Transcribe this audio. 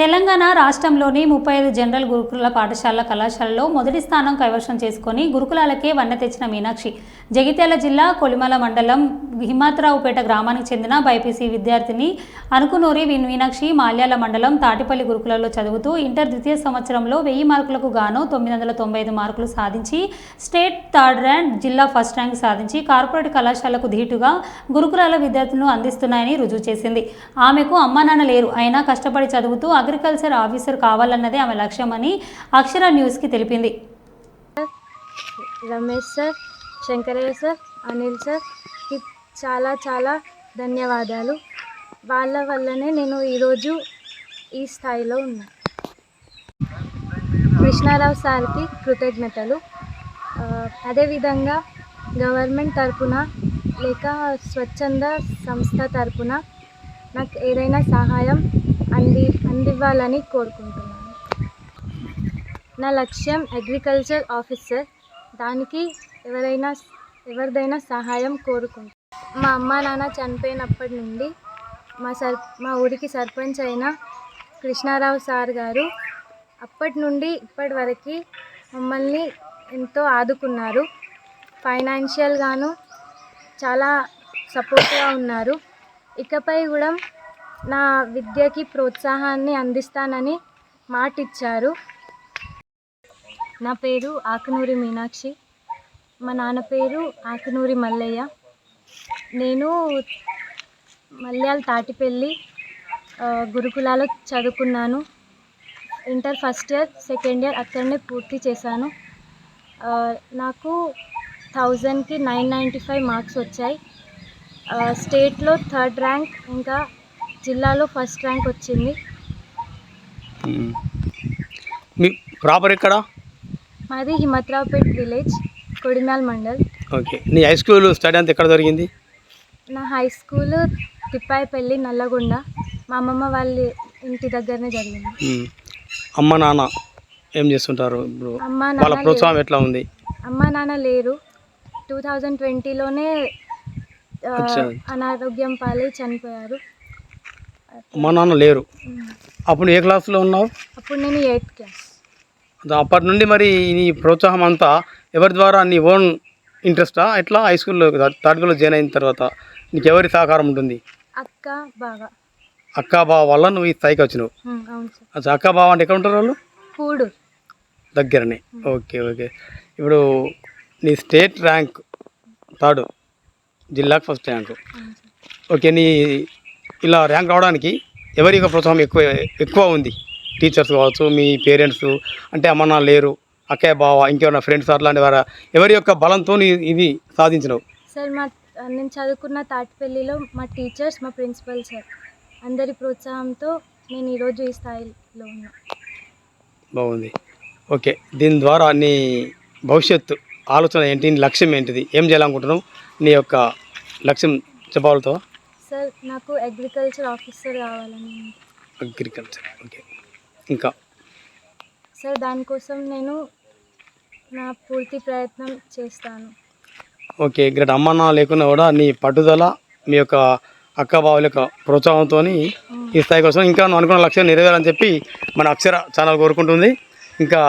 తెలంగాణ రాష్ట్రంలోని ముప్పై ఐదు జనరల్ గురుకుల పాఠశాల కళాశాలలో మొదటి స్థానం కైవసం చేసుకొని గురుకులాలకే వన్నె తెచ్చిన మీనాక్షి. జగిత్యాల జిల్లా కొలిమల మండలం హిమాత్రావుపేట గ్రామానికి చెందిన బైపీసీ విద్యార్థిని అనుకునూరి విన్ మీనాక్షి మాల్యాల మండలం తాటిపల్లి గురుకులలో చదువుతూ ఇంటర్ ద్వితీయ సంవత్సరంలో వెయ్యి మార్కులకు గాను తొమ్మిది వందల తొంభై ఐదు మార్కులు సాధించి స్టేట్ థర్డ్ ర్యాంక్ జిల్లా ఫస్ట్ ర్యాంక్ సాధించి కార్పొరేట్ కళాశాలకు ధీటుగా గురుకులాల విద్యార్థులను అందిస్తున్నాయని రుజువు చేసింది. ఆమెకు అమ్మానాన్న లేరు అయినా కష్టపడి చదువుతూ అగ్రికల్చర్ ఆఫీసర్ కావాలన్నదే ఆమె లక్ష్యమని అక్షర న్యూస్కి తెలిపింది. Ramesh sir Shankaraiah sir Anil sir చాలా చాలా ధన్యవాదాలు. వాళ్ళ వల్లనే నేను ఈరోజు ఈ స్థాయిలో ఉన్నా. కృష్ణారావు సార్కి కృతజ్ఞతలు. అదేవిధంగా గవర్నమెంట్ తరపున లేక స్వచ్ఛంద సంస్థ తరపున నాకు ఏదైనా సహాయం అంది అందివ్వాలని కోరుకుంటున్నాను. నా లక్ష్యం అగ్రికల్చర్ ఆఫీసర్. దానికి ఎవరైనా ఎవరిదైనా సహాయం కోరుకుంటాను మా అమ్మ నాన్న చనిపోయినప్పటి నుండి మా సర్ మా ఊరికి సర్పంచ్ అయిన కృష్ణారావు సార్ గారు అప్పటి నుండి ఇప్పటి వరకు మమ్మల్ని ఎంతో ఆదుకున్నారు. ఫైనాన్షియల్గాను చాలా సపోర్ట్గా ఉన్నారు. ఇకపై కూడా నా విద్యకి ప్రోత్సాహాన్ని అందిస్తానని మాట ఇచ్చారు నా పేరు ఆకునూరి మీనాక్షి. మా నాన్న పేరు ఆకునూరి మల్లయ్య. నేను మల్యాల తాటిపల్లి గురుకులాలో చదువుకున్నాను. Inter first year second year అక్కడనే పూర్తి చేశాను. నాకు థౌజండ్కి నైన్ నైంటీ ఫైవ్ మార్క్స్ వచ్చాయి. స్టేట్లో థర్డ్ ర్యాంక్ ఇంకా జిల్లాలో ఫస్ట్ ర్యాంక్ వచ్చింది. మీ ప్రాపర్ ఎక్కడ? మాది హిమత్రావుపేట్ విలేజ్ కొడిమ్యాల్ మండల్. ఓకే. నీ హై స్కూల్ స్టడీ అంతా ఎక్కడ జరిగింది? నా హై స్కూల్ తిప్పాయిపల్లి నల్లగొండ. మా అమ్మమ్మ వాళ్ళ ఇంటి దగ్గరనే జరిగింది. మ్మ్. అమ్మ నాన్న ఏం చేస్తుంటారు? ఇప్పుడు అమ్మ వాళ్ళ నాన్న ప్రోత్సాహం. ఎట్లా ఉంది? అమ్మ నాన్న లేరు. టూ థౌజండ్ ట్వంటీలోనే. అనారోగ్యం పాలై చనిపోయారు. అమ్మ నాన్న లేరు. అప్పుడు ఏ క్లాస్లో ఉన్నావు? అప్పుడు నేను ఎయిత్ క్లాస్. అప్పటి నుండి మరి నీ ప్రోత్సాహం అంతా ఎవరి ద్వారా నీ ఓన్ ఇంట్రెస్టా? ఎట్లా? హై స్కూల్లో థర్డ్లో జాయిన్ అయిన తర్వాత నీకు ఎవరి సహకారం ఉంటుంది? అక్క బాగా అక్కా బావ వల్ల నువ్వు ఈ స్థాయికి వచ్చినావు. అచ్చా అక్కా బావ అంటే ఎక్కడ ఉంటారు వాళ్ళు? కూడు దగ్గరనే. Okay okay. ఇప్పుడు నీ స్టేట్ ర్యాంక్ థర్డ్ జిల్లాకు ఫస్ట్ ర్యాంకు. ఓకే నీ ఇలా ర్యాంక్ రావడానికి ఎవరి యొక్క ప్రోత్సాహం ఎక్కువ ఎక్కువ ఉంది? టీచర్స్ కావచ్చు మీ పేరెంట్స్ అంటే అమ్మ నాన్న లేరు అక్కయ్య బావ ఇంకేమైనా ఫ్రెండ్స్ అట్లాంటి వారా? ఎవరి యొక్క బలంతో ఇది సాధించినావు? సార్ మా నేను చదువుకున్న తాటిపల్లిలో మా టీచర్స్ మా ప్రిన్సిపల్ సార్ అందరి ప్రోత్సాహంతో నేను ఈరోజు ఈ స్థాయిలో ఉన్నా. బాగుంది. ఓకే. దీని ద్వారా నీ భవిష్యత్తు ఆలోచన ఏంటి? నీ లక్ష్యం ఏంటిది? ఏం చేయాలనుకుంటున్నావు? నీ యొక్క లక్ష్యం చెప్పగలుగుతావా? సార్ నాకు అగ్రికల్చర్ ఆఫీసర్ కావాలని. అగ్రికల్చర్ ఓకే ఇంకా? సార్ దానికోసం నేను నా పూర్తి ప్రయత్నం చేస్తాను. ఓకే గ్రేట్ అమ్మ నాన్న లేకున్నా కూడా నీ పట్టుదల మీ యొక్క అక్క బావుల యొక్క ప్రోత్సాహంతో ఈ స్థాయి కోసం ఇంకా నువ్వు అనుకున్న లక్ష్యం నెరవేరాలని చెప్పి మన అక్షర ఛానల్ కోరుకుంటుంది. ఇంకా